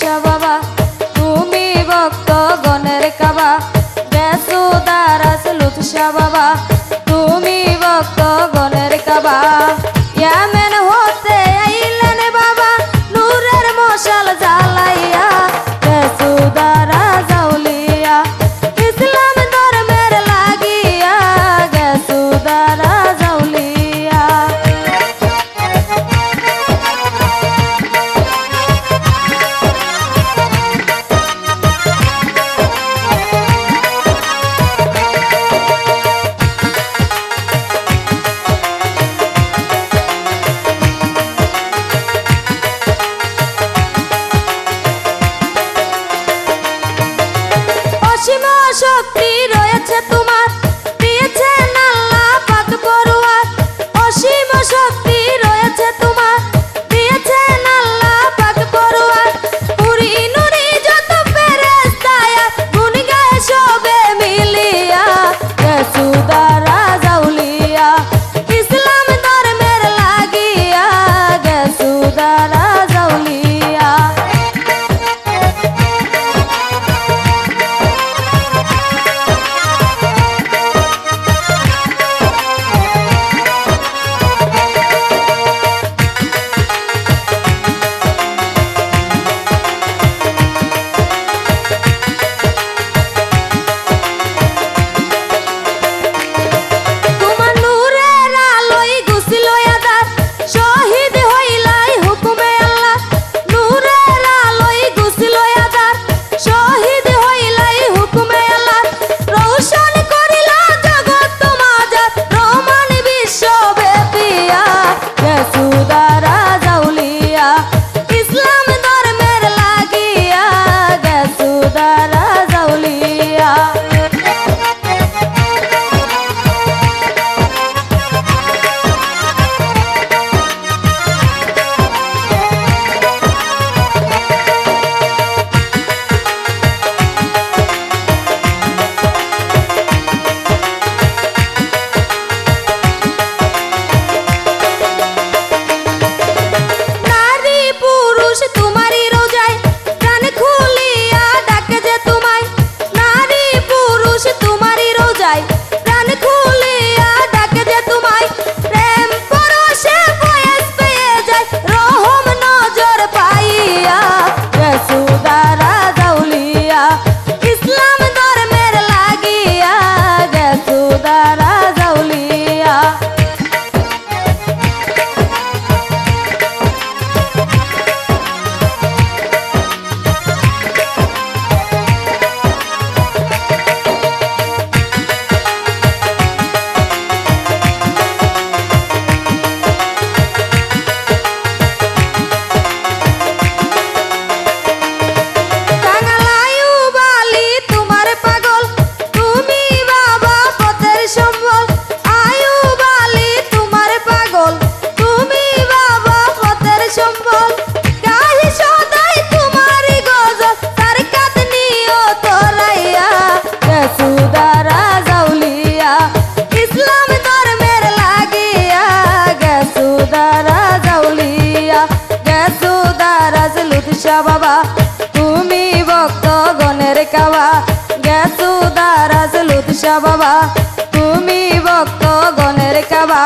ঈশা বাবা তুমি ভক্ত গণের কাবা গেছো দারাস বাবা। Rasul দেখাবা গেছু দারাজ লুৎসা বাবা তুমি ভক্ত গণের কাবা।